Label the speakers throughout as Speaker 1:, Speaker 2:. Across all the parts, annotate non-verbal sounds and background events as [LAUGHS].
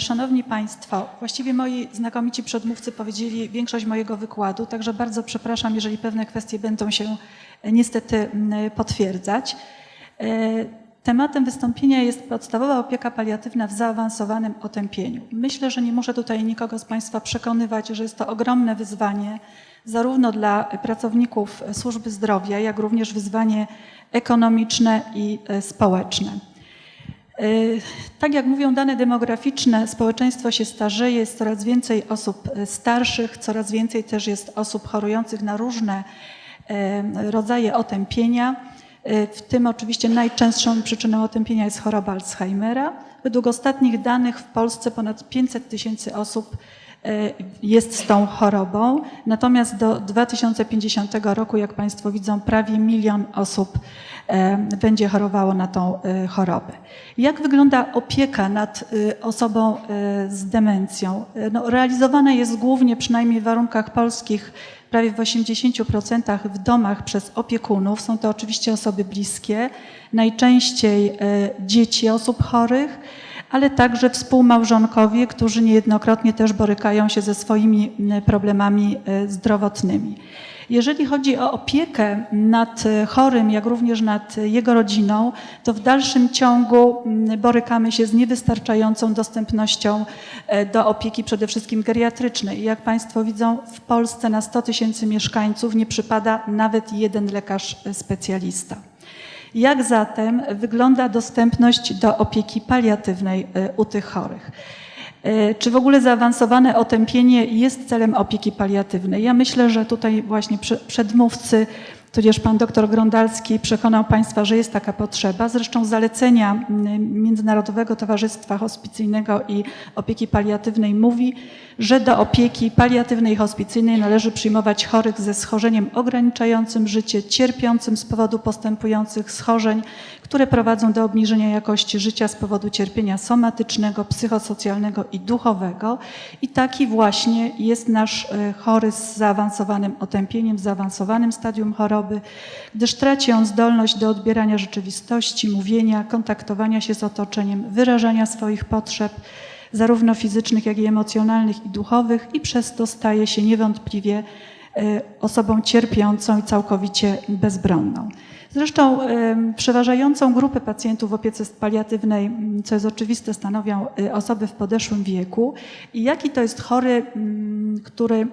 Speaker 1: Szanowni Państwo, właściwie moi znakomici przedmówcy powiedzieli większość mojego wykładu, także bardzo przepraszam, jeżeli pewne kwestie będą się e, niestety potwierdzać. E, Tematem wystąpienia jest podstawowa opieka paliatywna w zaawansowanym otępieniu. Myślę, że nie muszę tutaj nikogo z Państwa przekonywać, że jest to ogromne wyzwanie zarówno dla pracowników służby zdrowia, jak również wyzwanie ekonomiczne i e, społeczne. Y, Tak jak mówią dane demograficzne, społeczeństwo się starzeje, jest coraz więcej osób y, starszych, coraz więcej też jest osób chorujących na różne y, rodzaje otępienia. W tym oczywiście najczęstszą przyczyną otępienia jest choroba Alzheimera. Według ostatnich danych w Polsce ponad 500 tysięcy osób jest z tą chorobą. Natomiast do 2050 roku, jak Państwo widzą, prawie milion osób e, będzie chorowało na tą e, chorobę. Jak wygląda opieka nad e, osobą e, z demencją? E, No, realizowana jest głównie, przynajmniej w warunkach polskich, prawie w 80% w domach przez opiekunów. Są to oczywiście osoby bliskie, najczęściej e, dzieci osób chorych, ale także współmałżonkowie, którzy niejednokrotnie też borykają się ze swoimi problemami e, zdrowotnymi. Jeżeli chodzi o opiekę nad e, chorym, jak również nad jego rodziną, to w dalszym ciągu borykamy się z niewystarczającą dostępnością e, do opieki przede wszystkim geriatrycznej. Jak Państwo widzą, w Polsce na 100 tysięcy mieszkańców nie przypada nawet jeden lekarz specjalista. Jak zatem wygląda dostępność do opieki paliatywnej e, u tych chorych? E, Czy w ogóle zaawansowane otępienie jest celem opieki paliatywnej? Ja myślę, że tutaj właśnie prze- przedmówcy, tudzież pan doktor Grondalski przekonał Państwa, że jest taka potrzeba. Zresztą zalecenia Międzynarodowego Towarzystwa Hospicyjnego i Opieki Paliatywnej mówi, że do opieki paliatywnej i hospicyjnej należy przyjmować chorych ze schorzeniem ograniczającym życie, cierpiącym z powodu postępujących schorzeń, które prowadzą do obniżenia jakości życia z powodu cierpienia somatycznego, psychosocjalnego i duchowego. I taki właśnie jest nasz e, chory z zaawansowanym otępieniem, zaawansowanym stadium choroby, gdyż traci on zdolność do odbierania rzeczywistości, mówienia, kontaktowania się z otoczeniem, wyrażania swoich potrzeb, zarówno fizycznych, jak i emocjonalnych i duchowych, i przez to staje się niewątpliwie e, osobą cierpiącą i całkowicie bezbronną. Zresztą em, przeważającą grupę pacjentów w opiece paliatywnej, m, co jest oczywiste, stanowią y, osoby w podeszłym wieku. I jaki to jest chory, m, który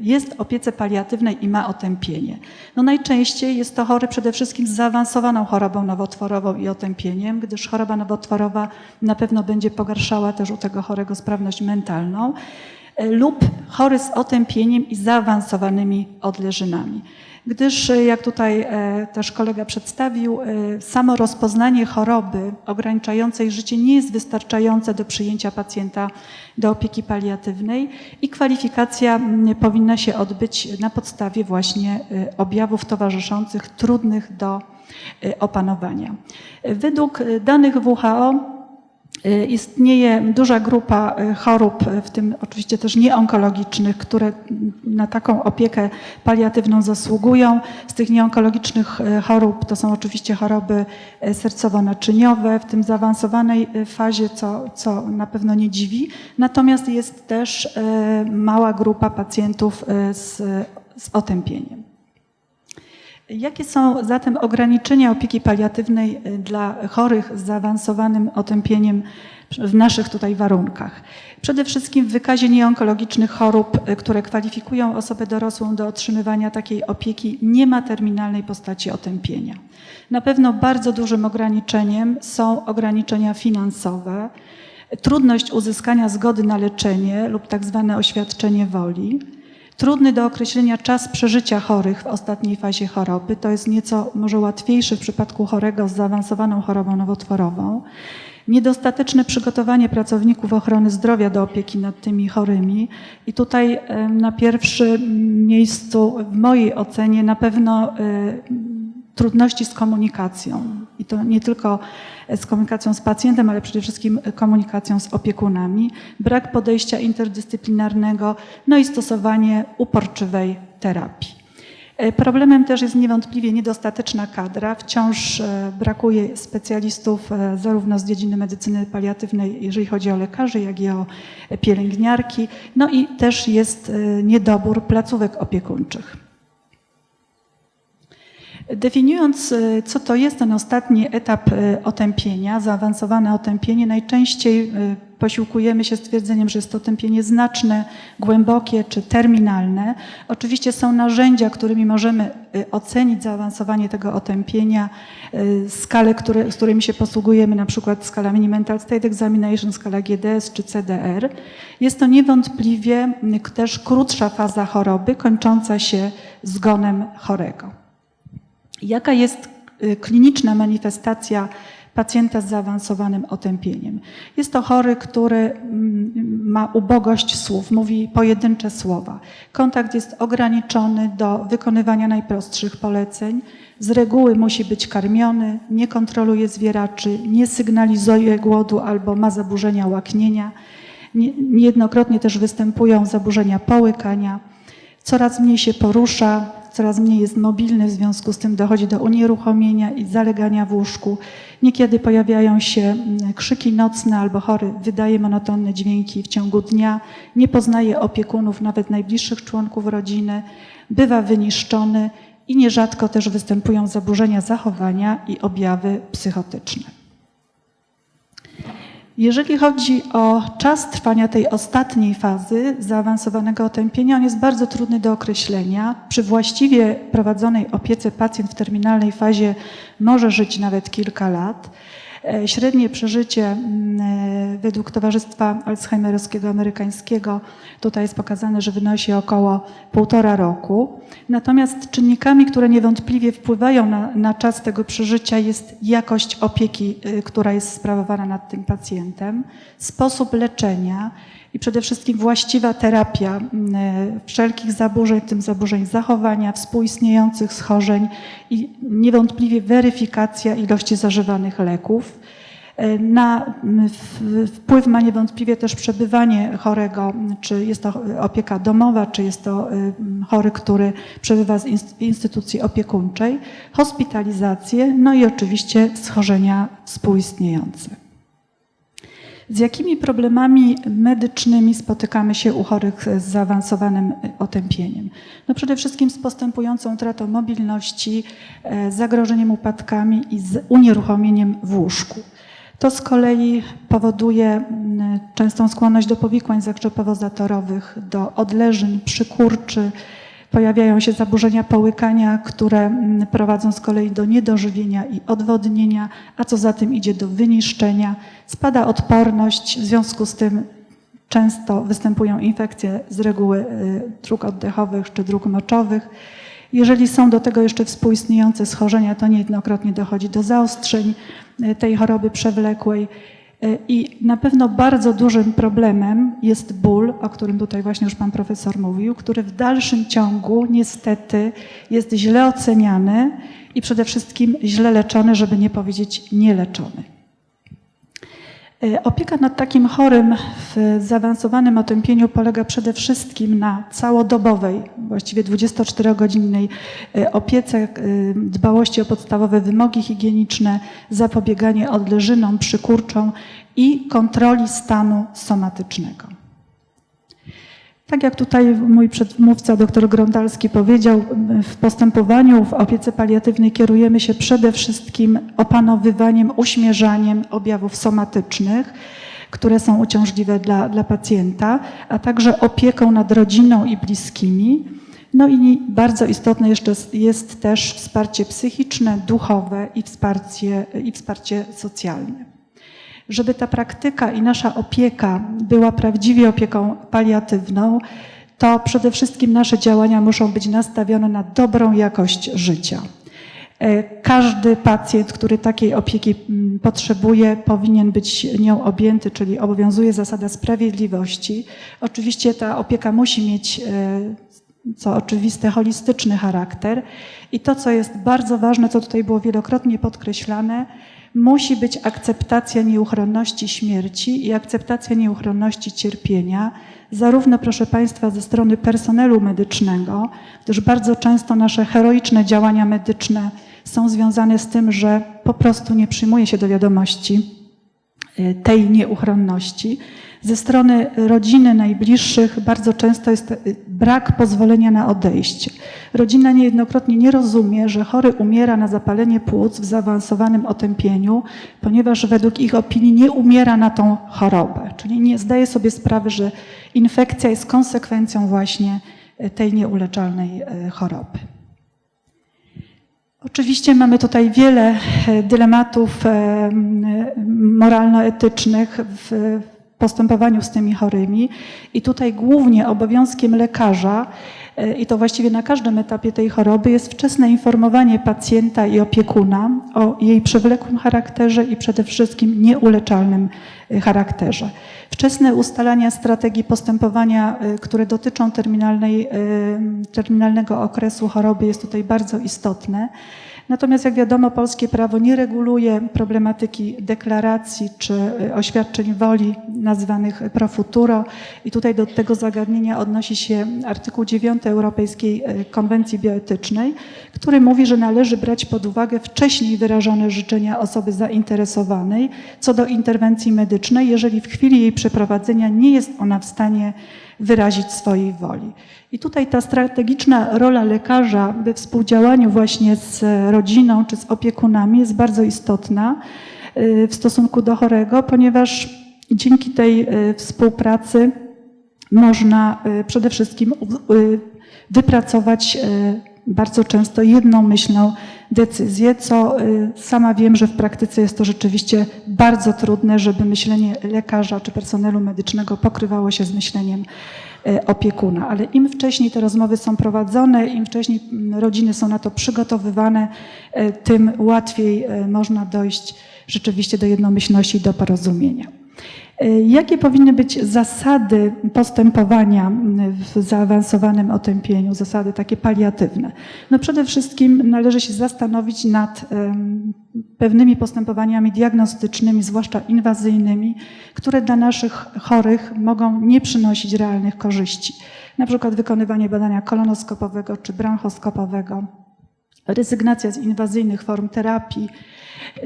Speaker 1: jest w opiece paliatywnej i ma otępienie? No najczęściej jest to chory przede wszystkim z zaawansowaną chorobą nowotworową i otępieniem, gdyż choroba nowotworowa na pewno będzie pogarszała też u tego chorego sprawność mentalną y, lub chory z otępieniem i zaawansowanymi odleżynami gdyż e, jak tutaj e, też kolega przedstawił, e, samo rozpoznanie choroby ograniczającej życie nie jest wystarczające do przyjęcia pacjenta do opieki paliatywnej i kwalifikacja powinna się odbyć na podstawie właśnie e, objawów towarzyszących trudnych do e, opanowania. E, Według e, danych WHO Istnieje duża grupa y, chorób, y, w tym oczywiście też nieonkologicznych, które na taką opiekę paliatywną zasługują. Z tych nieonkologicznych y, chorób to są oczywiście choroby y, sercowo-naczyniowe w tym zaawansowanej y, fazie, co, co na pewno nie dziwi. Natomiast jest też y, mała grupa pacjentów y, z, z otępieniem. Jakie są zatem ograniczenia opieki paliatywnej y, dla chorych z zaawansowanym otępieniem w naszych tutaj warunkach? Przede wszystkim w wykazie nieonkologicznych chorób, y, które kwalifikują osobę dorosłą do otrzymywania takiej opieki, nie ma terminalnej postaci otępienia. Na pewno bardzo dużym ograniczeniem są ograniczenia finansowe, trudność uzyskania zgody na leczenie lub tak zwane oświadczenie woli. Trudny do określenia czas przeżycia chorych w ostatniej fazie choroby. To jest nieco może łatwiejsze w przypadku chorego z zaawansowaną chorobą nowotworową. Niedostateczne przygotowanie pracowników ochrony zdrowia do opieki nad tymi chorymi. I tutaj na pierwszym miejscu w mojej ocenie na pewno trudności z komunikacją. I to nie tylko z komunikacją z pacjentem, ale przede wszystkim komunikacją z opiekunami. Brak podejścia interdyscyplinarnego, no i stosowanie uporczywej terapii. E, Problemem też jest niewątpliwie niedostateczna kadra. Wciąż e, brakuje specjalistów e, zarówno z dziedziny medycyny paliatywnej, jeżeli chodzi o lekarzy, jak i o pielęgniarki. No i też jest e, niedobór placówek opiekuńczych. Definiując, e, co to jest ten ostatni etap e, otępienia, zaawansowane otępienie, najczęściej e, posiłkujemy się stwierdzeniem, że jest to otępienie znaczne, głębokie czy terminalne. Oczywiście są narzędzia, którymi możemy ocenić zaawansowanie tego otępienia, skale, które, z którymi się posługujemy, na przykład skala Mini Mental State Examination, skala GDS czy CDR. Jest to niewątpliwie też krótsza faza choroby, kończąca się zgonem chorego. Jaka jest y, kliniczna manifestacja pacjenta z zaawansowanym otępieniem? Jest to chory, który mm, ma ubogość słów, mówi pojedyncze słowa. Kontakt jest ograniczony do wykonywania najprostszych poleceń. Z reguły musi być karmiony, nie kontroluje zwieraczy, nie sygnalizuje głodu albo ma zaburzenia łaknienia. Nie- Niejednokrotnie też występują zaburzenia połykania. Coraz mniej się porusza, coraz mniej jest mobilny, w związku z tym dochodzi do unieruchomienia i zalegania w łóżku. Niekiedy pojawiają się mm, krzyki nocne albo chory wydaje monotonne dźwięki w ciągu dnia, nie poznaje opiekunów, nawet najbliższych członków rodziny, bywa wyniszczony i nierzadko też występują zaburzenia zachowania i objawy psychotyczne. Jeżeli chodzi o czas trwania tej ostatniej fazy zaawansowanego otępienia, on jest bardzo trudny do określenia. Przy właściwie prowadzonej opiece pacjent w terminalnej fazie może żyć nawet kilka lat. E, Średnie przeżycie e, według Towarzystwa Alzheimerowskiego Amerykańskiego tutaj jest pokazane, że wynosi około półtora roku. Natomiast czynnikami, które niewątpliwie wpływają na, na czas tego przeżycia jest jakość opieki, y, która jest sprawowana nad tym pacjentem, sposób leczenia i przede wszystkim właściwa terapia e, wszelkich zaburzeń, w tym zaburzeń zachowania, współistniejących schorzeń i niewątpliwie weryfikacja ilości zażywanych leków. E, Na wpływ ma niewątpliwie też przebywanie chorego, czy jest to opieka domowa, czy jest to m, chory, który przebywa w instytucji opiekuńczej, hospitalizację, no i oczywiście schorzenia współistniejące. Z jakimi problemami medycznymi spotykamy się u chorych z zaawansowanym otępieniem? No przede wszystkim z postępującą utratą mobilności, e, zagrożeniem upadkami i z unieruchomieniem w łóżku. To z kolei powoduje częstą skłonność do powikłań zakrzepowo-zatorowych, do odleżeń, przykurczy, Pojawiają się zaburzenia połykania, które mm, prowadzą z kolei do niedożywienia i odwodnienia, a co za tym idzie do wyniszczenia. Spada odporność, w związku z tym często występują infekcje z reguły y, dróg oddechowych czy dróg moczowych. Jeżeli są do tego jeszcze współistniejące schorzenia, to niejednokrotnie dochodzi do zaostrzeń y, tej choroby przewlekłej. Y, I na pewno bardzo dużym problemem jest ból, o którym tutaj właśnie już pan profesor mówił, który w dalszym ciągu niestety jest źle oceniany i przede wszystkim źle leczony, żeby nie powiedzieć nieleczony. E, Opieka nad takim chorym w zaawansowanym otępieniu polega przede wszystkim na całodobowej, właściwie 24-godzinnej e, opiece, e, dbałości o podstawowe wymogi higieniczne, zapobieganie odleżynom, przykurczom i kontroli stanu somatycznego. Tak jak tutaj mój przedmówca, dr Grondalski powiedział, w postępowaniu w opiece paliatywnej kierujemy się przede wszystkim opanowywaniem, uśmierzaniem objawów somatycznych, które są uciążliwe dla, dla pacjenta, a także opieką nad rodziną i bliskimi. No i bardzo istotne jeszcze jest też wsparcie psychiczne, duchowe i wsparcie, i wsparcie socjalne żeby ta praktyka i nasza opieka była prawdziwie opieką paliatywną, to przede wszystkim nasze działania muszą być nastawione na dobrą jakość życia. E, Każdy pacjent, który takiej opieki mm, potrzebuje, powinien być nią objęty, czyli obowiązuje zasada sprawiedliwości. Oczywiście ta opieka musi mieć, e, co oczywiste, holistyczny charakter. I to, co jest bardzo ważne, co tutaj było wielokrotnie podkreślane, musi być akceptacja nieuchronności śmierci i akceptacja nieuchronności cierpienia, zarówno, proszę Państwa, ze strony personelu medycznego, gdyż bardzo często nasze heroiczne działania medyczne są związane z tym, że po prostu nie przyjmuje się do wiadomości y, tej nieuchronności. Ze strony rodziny najbliższych bardzo często jest y, brak pozwolenia na odejście. Rodzina niejednokrotnie nie rozumie, że chory umiera na zapalenie płuc w zaawansowanym otępieniu, ponieważ według ich opinii nie umiera na tą chorobę, czyli nie zdaje sobie sprawy, że infekcja jest konsekwencją właśnie y, tej nieuleczalnej y, choroby. Oczywiście mamy tutaj wiele e, dylematów e, moralno-etycznych w postępowaniu z tymi chorymi i tutaj głównie obowiązkiem lekarza e, i to właściwie na każdym etapie tej choroby jest wczesne informowanie pacjenta i opiekuna o jej przewlekłym charakterze i przede wszystkim nieuleczalnym e, charakterze. Wczesne ustalania strategii postępowania, e, które dotyczą terminalnej, terminalnego okresu choroby jest tutaj bardzo istotne. Natomiast jak wiadomo, polskie prawo nie reguluje problematyki deklaracji czy y, oświadczeń woli nazywanych pro futuro. I tutaj do tego zagadnienia odnosi się artykuł 9 Europejskiej y, Konwencji Bioetycznej, który mówi, że należy brać pod uwagę wcześniej wyrażone życzenia osoby zainteresowanej co do interwencji medycznej, jeżeli w chwili jej przeprowadzenia nie jest ona w stanie wyrazić swojej woli. I tutaj ta strategiczna rola lekarza we współdziałaniu właśnie z rodziną czy z opiekunami jest bardzo istotna y, w stosunku do chorego, ponieważ dzięki tej y, współpracy można y, przede wszystkim wypracować bardzo często jednomyślną decyzję, co y, sama wiem, że w praktyce jest to rzeczywiście bardzo trudne, żeby myślenie lekarza czy personelu medycznego pokrywało się z myśleniem y, opiekuna. Ale im wcześniej te rozmowy są prowadzone, im wcześniej mm, rodziny są na to przygotowywane, y, tym łatwiej można dojść rzeczywiście do jednomyślności i do porozumienia. Y, Jakie powinny być zasady postępowania w zaawansowanym otępieniu, zasady takie paliatywne? No przede wszystkim należy się zastanowić nad pewnymi postępowaniami diagnostycznymi, zwłaszcza inwazyjnymi, które dla naszych chorych mogą nie przynosić realnych korzyści. Na przykład wykonywanie badania kolonoskopowego czy bronchoskopowego, rezygnacja z inwazyjnych form terapii,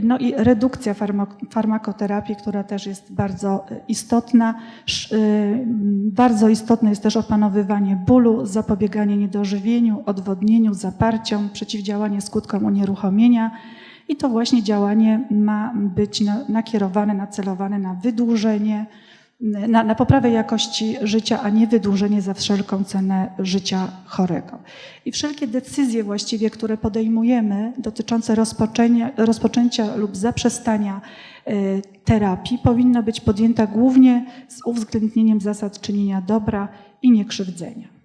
Speaker 1: no i redukcja farmak- farmakoterapii, która też jest bardzo istotna. Y, Bardzo istotne jest też opanowywanie bólu, zapobieganie niedożywieniu, odwodnieniu, zaparciom, przeciwdziałanie skutkom unieruchomienia. I to właśnie działanie ma być na- nakierowane, nacelowane na wydłużenie, na, na poprawę jakości życia, a nie wydłużenie za wszelką cenę życia chorego. I wszelkie decyzje właściwie, które podejmujemy dotyczące rozpoczęcia, lub zaprzestania e, terapii, powinna być podjęta głównie z uwzględnieniem zasad czynienia dobra i niekrzywdzenia.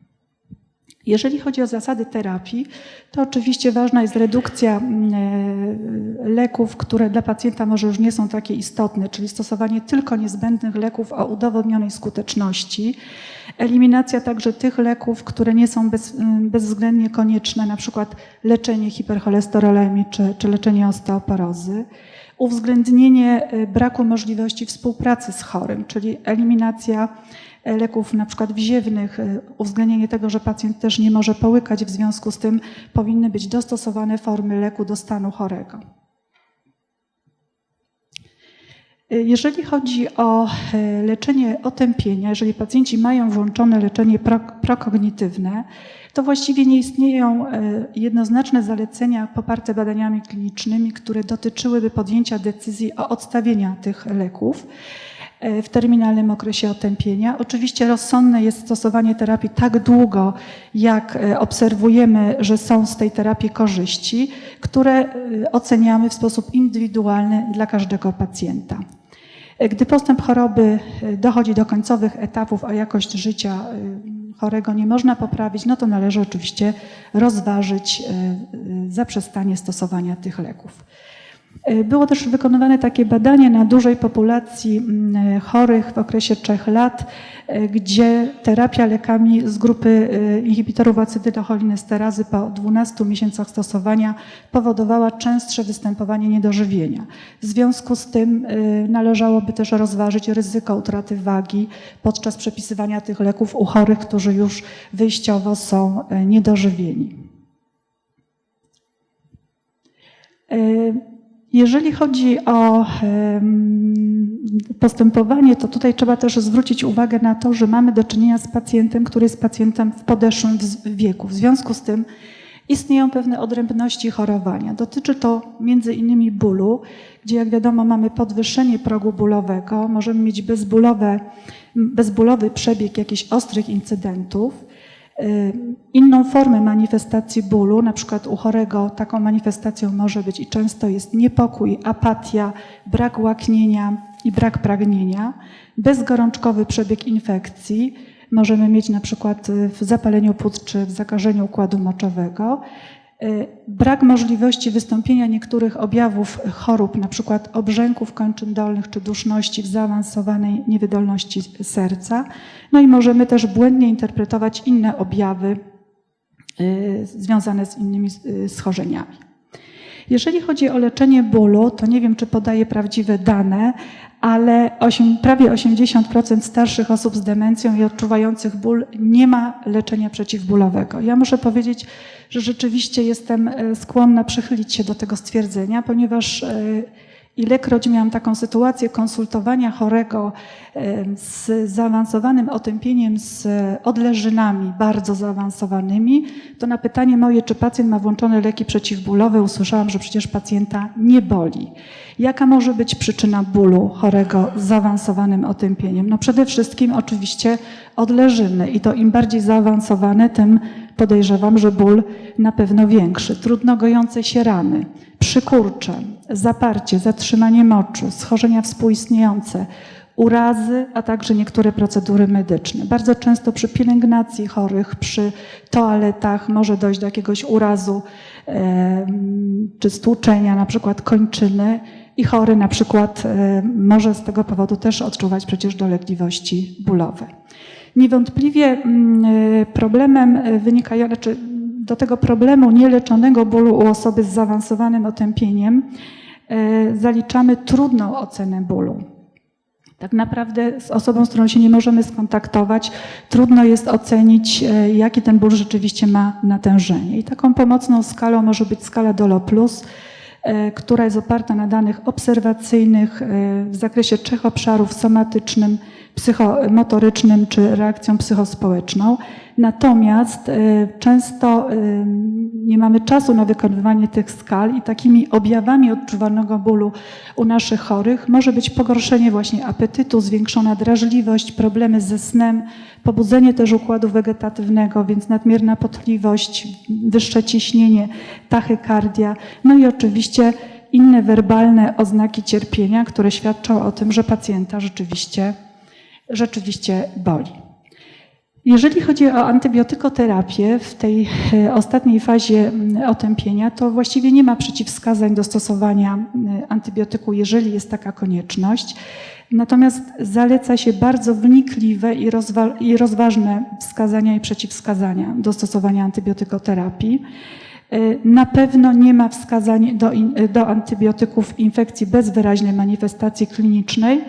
Speaker 1: Jeżeli chodzi o zasady terapii, to oczywiście ważna jest redukcja mm, e, leków, które dla pacjenta może już nie są takie istotne, czyli stosowanie tylko niezbędnych leków o udowodnionej skuteczności, eliminacja także tych leków, które nie są bez, mm, bezwzględnie konieczne, na przykład leczenie hipercholesterolemii czy, czy leczenie osteoporozy, uwzględnienie e, braku możliwości współpracy z chorym, czyli eliminacja leków na przykład wziewnych, e, uwzględnienie tego, że pacjent też nie może połykać, w związku z tym powinny być dostosowane formy leku do stanu chorego. E, Jeżeli chodzi o e, leczenie otępienia, jeżeli pacjenci mają włączone leczenie pro, prokognitywne, to właściwie nie istnieją e, jednoznaczne zalecenia poparte badaniami klinicznymi, które dotyczyłyby podjęcia decyzji o odstawieniu tych leków e, w terminalnym okresie otępienia. Oczywiście rozsądne jest stosowanie terapii tak długo, jak e, obserwujemy, że są z tej terapii korzyści, które e, oceniamy w sposób indywidualny dla każdego pacjenta. E, Gdy postęp choroby e, dochodzi do końcowych etapów, a jakość życia e, chorego nie można poprawić, no to należy oczywiście rozważyć e, e, zaprzestanie stosowania tych leków. E, Było też wykonywane takie badanie na dużej populacji mm, chorych w okresie trzech lat, e, gdzie terapia lekami z grupy e, inhibitorów acetylcholinesterazy po 12 miesiącach stosowania powodowała częstsze występowanie niedożywienia. W związku z tym e, należałoby też rozważyć ryzyko utraty wagi podczas przepisywania tych leków u chorych, którzy już wyjściowo są e, niedożywieni. Jeżeli chodzi o postępowanie, to tutaj trzeba też zwrócić uwagę na to, że mamy do czynienia z pacjentem, który jest pacjentem w podeszłym wieku. W związku z tym istnieją pewne odrębności chorowania. Dotyczy to między innymi bólu, gdzie jak wiadomo mamy podwyższenie progu bólowego, możemy mieć bezbólowe, bezbólowy przebieg jakichś ostrych incydentów. Y, Inną formę manifestacji bólu, na przykład u chorego taką manifestacją może być i często jest niepokój, apatia, brak łaknienia i brak pragnienia, bezgorączkowy przebieg infekcji. Możemy mieć na przykład w zapaleniu płuc czy w zakażeniu układu moczowego. Y, Brak możliwości wystąpienia niektórych objawów chorób, przykład obrzęków kończyn dolnych czy duszności w zaawansowanej niewydolności serca. No i możemy też błędnie interpretować inne objawy y, związane z innymi y, schorzeniami. Jeżeli chodzi o leczenie bólu, to nie wiem, czy podaję prawdziwe dane, ale osiem, prawie 80% starszych osób z demencją i odczuwających ból nie ma leczenia przeciwbólowego. Ja muszę powiedzieć, że rzeczywiście jestem e, skłonna przychylić się do tego stwierdzenia, ponieważ e, ilekroć miałam taką sytuację konsultowania chorego z zaawansowanym otępieniem, z odleżynami bardzo zaawansowanymi, to na pytanie moje, czy pacjent ma włączone leki przeciwbólowe, usłyszałam, że przecież pacjenta nie boli. Jaka może być przyczyna bólu chorego z zaawansowanym otępieniem? No przede wszystkim oczywiście odleżyny i to im bardziej zaawansowane, tym podejrzewam, że ból na pewno większy. Trudno gojące się rany, przykurcze, zaparcie, zatrzymanie moczu, schorzenia współistniejące, urazy, a także niektóre procedury medyczne. Bardzo często przy pielęgnacji chorych, przy toaletach może dojść do jakiegoś urazu em, czy stłuczenia, na przykład kończyny i chory na przykład może z tego powodu też odczuwać przecież dolegliwości bólowe. Niewątpliwie mm, y, problemem y, wynikającym, czy do tego problemu nieleczonego bólu u osoby z zaawansowanym otępieniem zaliczamy trudną ocenę bólu. Tak naprawdę z osobą, z którą się nie możemy skontaktować, trudno jest ocenić, e, jaki ten ból rzeczywiście ma natężenie. I taką pomocną skalą może być skala Dolo Plus, e, która jest oparta na danych obserwacyjnych e, w zakresie trzech obszarów somatycznym, psychomotorycznym czy reakcją psychospołeczną. Natomiast e, często e, nie mamy czasu na wykonywanie tych skal i takimi objawami odczuwanego bólu u naszych chorych może być pogorszenie właśnie apetytu, zwiększona drażliwość, problemy ze snem, pobudzenie też układu wegetatywnego, więc nadmierna potliwość, wyższe ciśnienie, tachykardia, no i oczywiście inne werbalne oznaki cierpienia, które świadczą o tym, że pacjenta rzeczywiście, rzeczywiście boli. Jeżeli chodzi o antybiotykoterapię w tej e, ostatniej fazie otępienia, to właściwie nie ma przeciwwskazań do stosowania antybiotyku, jeżeli jest taka konieczność. Natomiast zaleca się bardzo wnikliwe i, rozwa- i rozważne wskazania i przeciwwskazania do stosowania antybiotykoterapii. E, Na pewno nie ma wskazań do, do antybiotyków infekcji bez wyraźnej manifestacji klinicznej.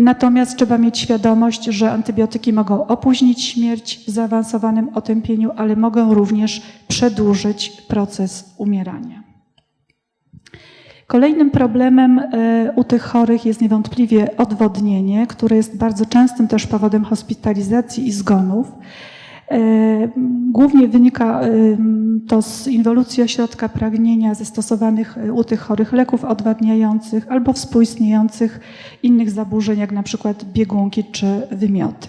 Speaker 1: Natomiast trzeba mieć świadomość, że antybiotyki mogą opóźnić śmierć w zaawansowanym otępieniu, ale mogą również przedłużyć proces umierania. Kolejnym problemem e, u tych chorych jest niewątpliwie odwodnienie, które jest bardzo częstym też powodem hospitalizacji i zgonów. E, Głównie wynika e, to z inwolucji ośrodka pragnienia, ze stosowanych e, u tych chorych leków odwadniających albo współistniejących innych zaburzeń, jak na przykład biegunki czy wymioty.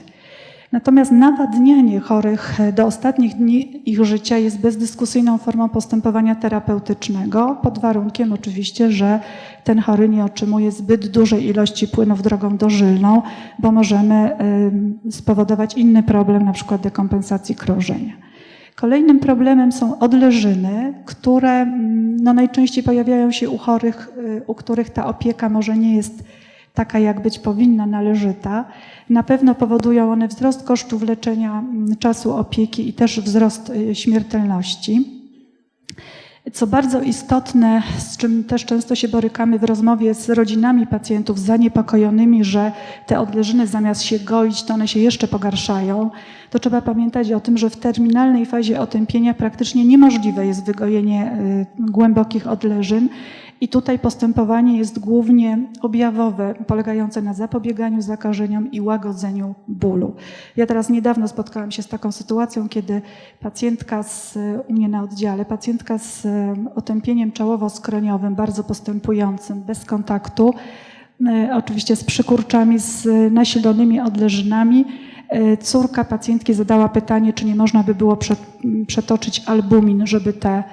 Speaker 1: Natomiast nawadnianie chorych do ostatnich dni ich życia jest bezdyskusyjną formą postępowania terapeutycznego, pod warunkiem oczywiście, że ten chory nie otrzymuje zbyt dużej ilości płynów drogą dożylną, bo możemy em, spowodować inny problem, na przykład dekompensacji krążenia. Kolejnym problemem są odleżyny, które mm, no, najczęściej pojawiają się u chorych, y, u których ta opieka może nie jest taka, jak być powinna, należyta. Na pewno powodują one wzrost kosztów leczenia, mm, czasu opieki i też wzrost y, śmiertelności. Co bardzo istotne, z czym też często się borykamy w rozmowie z rodzinami pacjentów zaniepokojonymi, że te odleżyny zamiast się goić, to one się jeszcze pogarszają, to trzeba pamiętać o tym, że w terminalnej fazie otępienia praktycznie niemożliwe jest wygojenie y, głębokich odleżyn i tutaj postępowanie jest głównie objawowe, polegające na zapobieganiu zakażeniom i łagodzeniu bólu. Ja teraz niedawno spotkałam się z taką sytuacją, kiedy pacjentka z, u mnie na oddziale, pacjentka z em, otępieniem czołowo-skroniowym, bardzo postępującym, bez kontaktu, e, oczywiście z przykurczami, z nasilonymi odleżynami. E, Córka pacjentki zadała pytanie, czy nie można by było prze- przetoczyć albumin, żeby te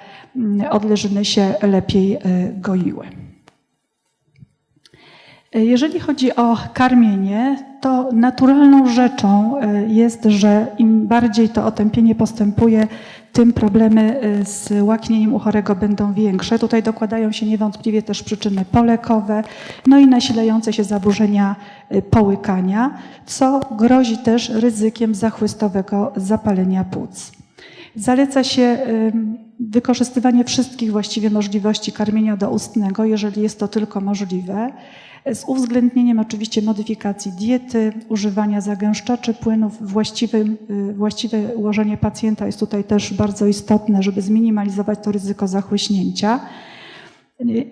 Speaker 1: odleżyny się lepiej e, goiły. E, Jeżeli chodzi o karmienie, to naturalną rzeczą e, jest, że im bardziej to otępienie postępuje, tym problemy z łaknieniem u chorego będą większe. Tutaj dokładają się niewątpliwie też przyczyny polekowe, no i nasilające się zaburzenia połykania, co grozi też ryzykiem zachłystowego zapalenia płuc. Zaleca się wykorzystywanie wszystkich właściwie możliwości karmienia doustnego, jeżeli jest to tylko możliwe, z uwzględnieniem oczywiście modyfikacji diety, używania zagęszczaczy płynów. Właściwym, y, właściwe ułożenie pacjenta jest tutaj też bardzo istotne, żeby zminimalizować to ryzyko zachłyśnięcia.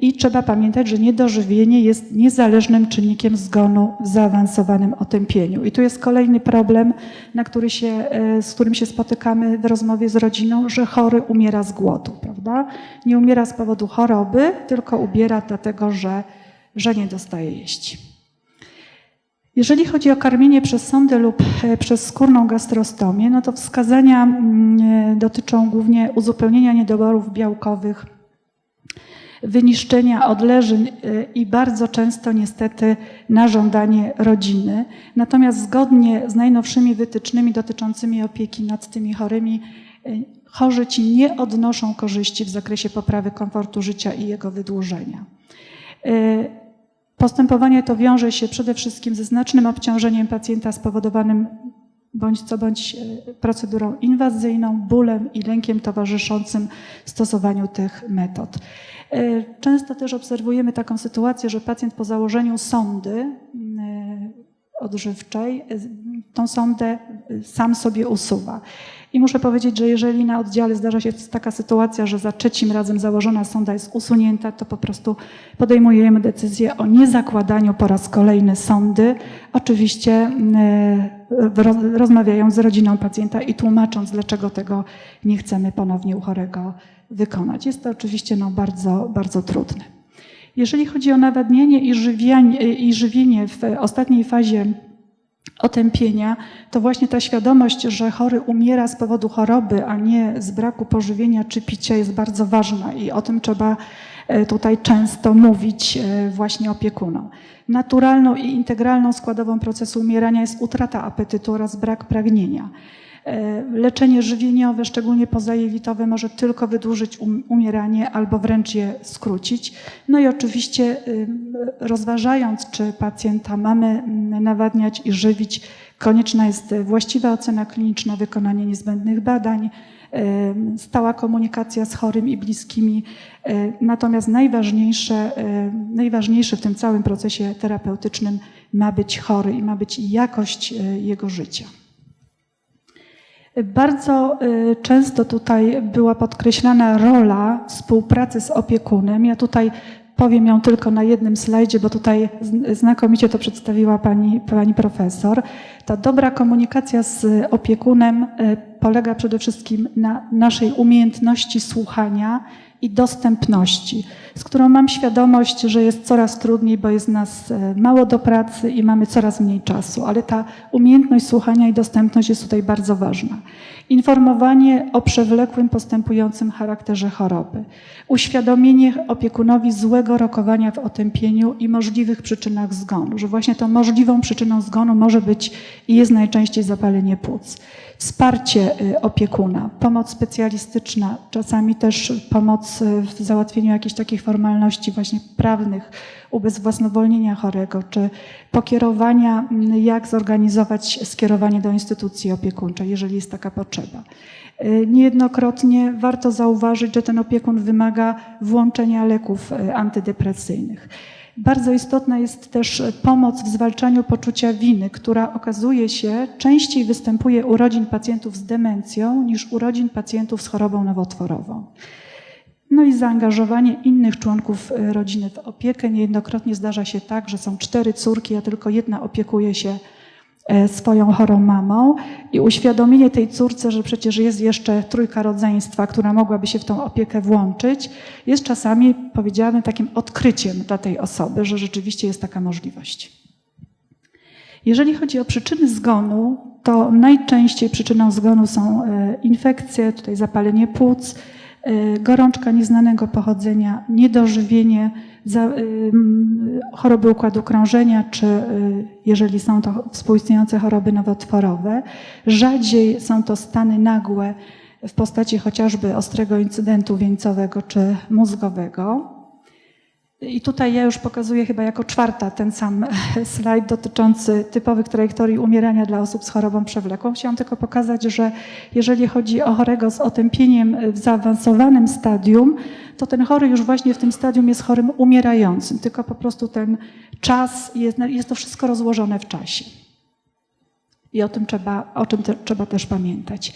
Speaker 1: I trzeba pamiętać, że niedożywienie jest niezależnym czynnikiem zgonu w zaawansowanym otępieniu. I tu jest kolejny problem, na który się, e, z którym się spotykamy w rozmowie z rodziną, że chory umiera z głodu, prawda? Nie umiera z powodu choroby, tylko umiera dlatego, że, że nie dostaje jeść. Jeżeli chodzi o karmienie przez sondę lub e, przez skórną gastrostomię, no to wskazania mm, e, dotyczą głównie uzupełnienia niedoborów białkowych, wyniszczenia odleżyn i bardzo często niestety na żądanie rodziny. Natomiast zgodnie z najnowszymi wytycznymi dotyczącymi opieki nad tymi chorymi, y, chorzy ci nie odnoszą korzyści w zakresie poprawy komfortu życia i jego wydłużenia. Y, Postępowanie to wiąże się przede wszystkim ze znacznym obciążeniem pacjenta spowodowanym bądź co bądź e, procedurą inwazyjną, bólem i lękiem towarzyszącym stosowaniu tych metod. E, Często też obserwujemy taką sytuację, że pacjent po założeniu sondy mm, e, odżywczej tą sondę sam sobie usuwa. I muszę powiedzieć, że jeżeli na oddziale zdarza się taka sytuacja, że za trzecim razem założona sonda jest usunięta, to po prostu podejmujemy decyzję o niezakładaniu po raz kolejny sondy. Oczywiście e, roz- rozmawiając z rodziną pacjenta i tłumacząc, dlaczego tego nie chcemy ponownie u chorego wykonać. Jest to oczywiście no, bardzo, bardzo trudne. Jeżeli chodzi o żywienie, i żywienie w ostatniej fazie otępienia, to właśnie ta świadomość, że chory umiera z powodu choroby, a nie z braku pożywienia czy picia jest bardzo ważna i o tym trzeba e, tutaj często mówić e, właśnie opiekunom. Naturalną i integralną składową procesu umierania jest utrata apetytu oraz brak pragnienia. E, Leczenie żywieniowe, szczególnie pozajelitowe, może tylko wydłużyć um- umieranie albo wręcz je skrócić. No i oczywiście ym, rozważając, czy pacjenta mamy mm, nawadniać i żywić, konieczna jest właściwa ocena kliniczna, wykonanie niezbędnych badań, ym, stała komunikacja z chorym i bliskimi. Natomiast najważniejsze, najważniejsze w tym całym procesie terapeutycznym ma być chory i ma być jakość jego życia. Bardzo y, często tutaj była podkreślana rola współpracy z opiekunem. Ja tutaj powiem ją tylko na jednym slajdzie, bo tutaj znakomicie to przedstawiła pani, pani profesor. Ta dobra komunikacja z opiekunem y, polega przede wszystkim na naszej umiejętności słuchania i dostępności, z którą mam świadomość, że jest coraz trudniej, bo jest nas e, mało do pracy i mamy coraz mniej czasu, ale ta umiejętność słuchania i dostępność jest tutaj bardzo ważna. Informowanie o przewlekłym, postępującym charakterze choroby, uświadomienie opiekunowi złego rokowania w otępieniu i możliwych przyczynach zgonu, że właśnie tą możliwą przyczyną zgonu może być i jest najczęściej zapalenie płuc. Wsparcie y, opiekuna, pomoc specjalistyczna, czasami też pomoc y, w załatwieniu jakichś takich formalności właśnie prawnych, ubezwłasnowolnienia chorego, czy pokierowania, mm, jak zorganizować skierowanie do instytucji opiekuńczej, jeżeli jest taka potrzeba. Y, Niejednokrotnie warto zauważyć, że ten opiekun wymaga włączenia leków antydepresyjnych. Bardzo istotna jest też pomoc w zwalczaniu poczucia winy, która okazuje się częściej występuje u rodzin pacjentów z demencją niż u rodzin pacjentów z chorobą nowotworową. No i zaangażowanie innych członków y, rodziny w opiekę. Niejednokrotnie zdarza się tak, że są cztery córki, a tylko jedna opiekuje się e, swoją chorą mamą i uświadomienie tej córce, że przecież jest jeszcze trójka rodzeństwa, która mogłaby się w tą opiekę włączyć, jest czasami, powiedziałabym, takim odkryciem dla tej osoby, że rzeczywiście jest taka możliwość. Jeżeli chodzi o przyczyny zgonu, to najczęściej przyczyną zgonu są e, infekcje, tutaj zapalenie płuc, e, gorączka nieznanego pochodzenia, niedożywienie, ym, choroby układu krążenia, czy y, jeżeli są to współistniejące choroby nowotworowe. Rzadziej są to stany nagłe w postaci chociażby ostrego incydentu wieńcowego czy mózgowego. I tutaj ja już pokazuję chyba jako czwarta ten sam [LAUGHS] slajd dotyczący typowych trajektorii umierania dla osób z chorobą przewlekłą. Chciałam tylko pokazać, że jeżeli chodzi o chorego z otępieniem w zaawansowanym stadium, to ten chory już właśnie w tym stadium jest chorym umierającym, tylko po prostu ten czas, jest, jest to wszystko rozłożone w czasie. I o tym trzeba, o czym te, trzeba też pamiętać.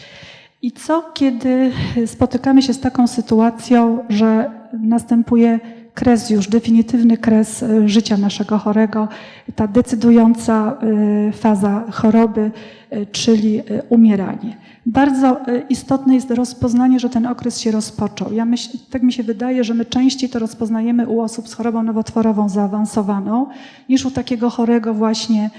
Speaker 1: I co, kiedy spotykamy się z taką sytuacją, że następuje kres już, definitywny kres y, życia naszego chorego, ta decydująca y, faza choroby, czyli y, umieranie. Bardzo y, istotne jest rozpoznanie, że ten okres się rozpoczął. Ja myśl, tak mi się wydaje, że my częściej to rozpoznajemy u osób z chorobą nowotworową zaawansowaną, niż u takiego chorego właśnie,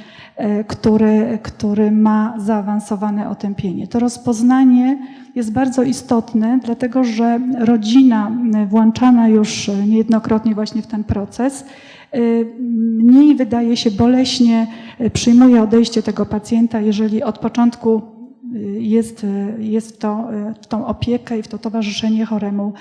Speaker 1: który, który ma zaawansowane otępienie. To rozpoznanie jest bardzo istotne, dlatego że rodzina włączana już niejednokrotnie właśnie w ten proces, mniej wydaje się boleśnie y, przyjmuje odejście tego pacjenta, jeżeli od początku y, jest, jest to, w tą opiekę i w to towarzyszenie choremu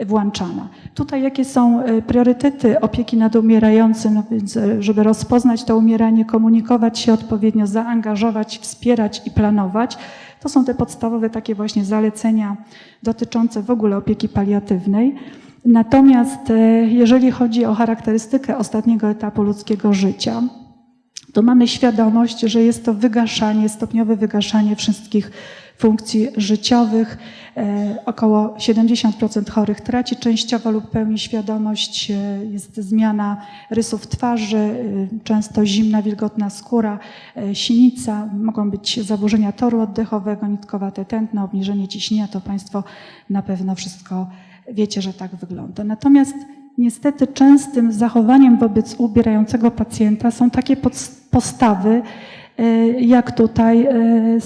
Speaker 1: włączana. Tutaj jakie są priorytety opieki nad umierającym, no więc żeby rozpoznać to umieranie, komunikować się odpowiednio, zaangażować, wspierać i planować, to są te podstawowe takie właśnie zalecenia dotyczące w ogóle opieki paliatywnej. Natomiast e, jeżeli chodzi o charakterystykę ostatniego etapu ludzkiego życia, to mamy świadomość, że jest to wygaszanie, stopniowe wygaszanie wszystkich funkcji życiowych. E, Około 70% chorych traci częściowo lub pełni świadomość. E, Jest zmiana rysów twarzy, często zimna, wilgotna skóra, sinica, mogą być zaburzenia toru oddechowego, nitkowate tętno, obniżenie ciśnienia. To Państwo na pewno wszystko wiecie, że tak wygląda. Natomiast niestety częstym zachowaniem wobec ubierającego pacjenta są takie postawy, e, jak tutaj e,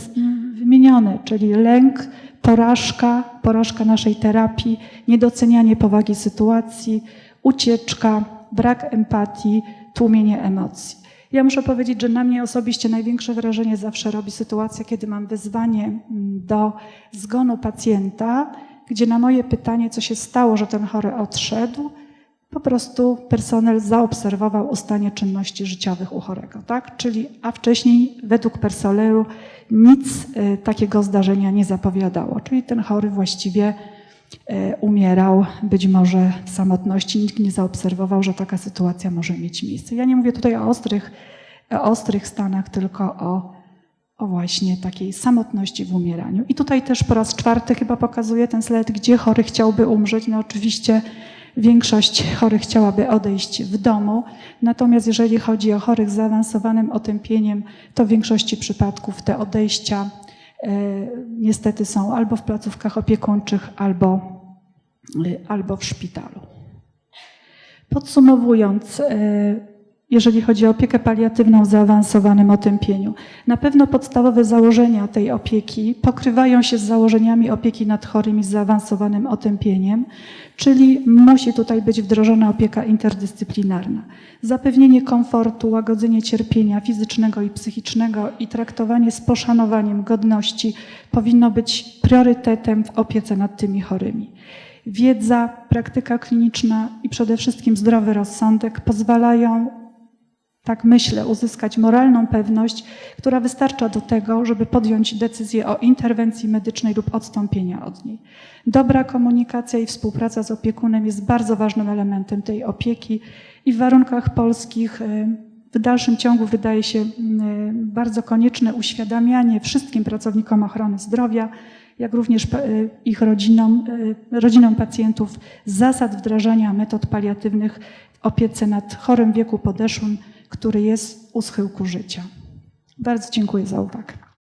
Speaker 1: wymienione, czyli lęk, porażka, porażka naszej terapii, niedocenianie powagi sytuacji, ucieczka, brak empatii, tłumienie emocji. Ja muszę powiedzieć, że na mnie osobiście największe wrażenie zawsze robi sytuacja, kiedy mam wezwanie mm, do zgonu pacjenta, gdzie na moje pytanie, co się stało, że ten chory odszedł, po prostu personel zaobserwował ustanie czynności życiowych u chorego, tak? Czyli, a wcześniej według personelu nic e, takiego zdarzenia nie zapowiadało. Czyli ten chory właściwie e, umierał być może w samotności. Nikt nie zaobserwował, że taka sytuacja może mieć miejsce. Ja nie mówię tutaj o ostrych, o ostrych stanach, tylko o, o właśnie takiej samotności w umieraniu. I tutaj też po raz czwarty chyba pokazuję ten slajd, gdzie chory chciałby umrzeć. No oczywiście większość chorych chciałaby odejść w domu, natomiast jeżeli chodzi o chorych z zaawansowanym otępieniem, to w większości przypadków te odejścia e, niestety są albo w placówkach opiekuńczych, albo, e, albo w szpitalu. Podsumowując, e, jeżeli chodzi o opiekę paliatywną w zaawansowanym otępieniu. Na pewno podstawowe założenia tej opieki pokrywają się z założeniami opieki nad chorymi z zaawansowanym otępieniem, czyli musi tutaj być wdrożona opieka interdyscyplinarna. Zapewnienie komfortu, łagodzenie cierpienia fizycznego i psychicznego i traktowanie z poszanowaniem godności powinno być priorytetem w opiece nad tymi chorymi. Wiedza, praktyka kliniczna i przede wszystkim zdrowy rozsądek pozwalają tak myślę, uzyskać moralną pewność, która wystarcza do tego, żeby podjąć decyzję o interwencji medycznej lub odstąpienia od niej. Dobra komunikacja i współpraca z opiekunem jest bardzo ważnym elementem tej opieki i w warunkach polskich y, w dalszym ciągu wydaje się y, bardzo konieczne uświadamianie wszystkim pracownikom ochrony zdrowia, jak również y, ich rodzinom, rodzinom pacjentów zasad wdrażania metod paliatywnych w opiece nad chorym wieku podeszłym, który jest u schyłku życia. Bardzo dziękuję za uwagę.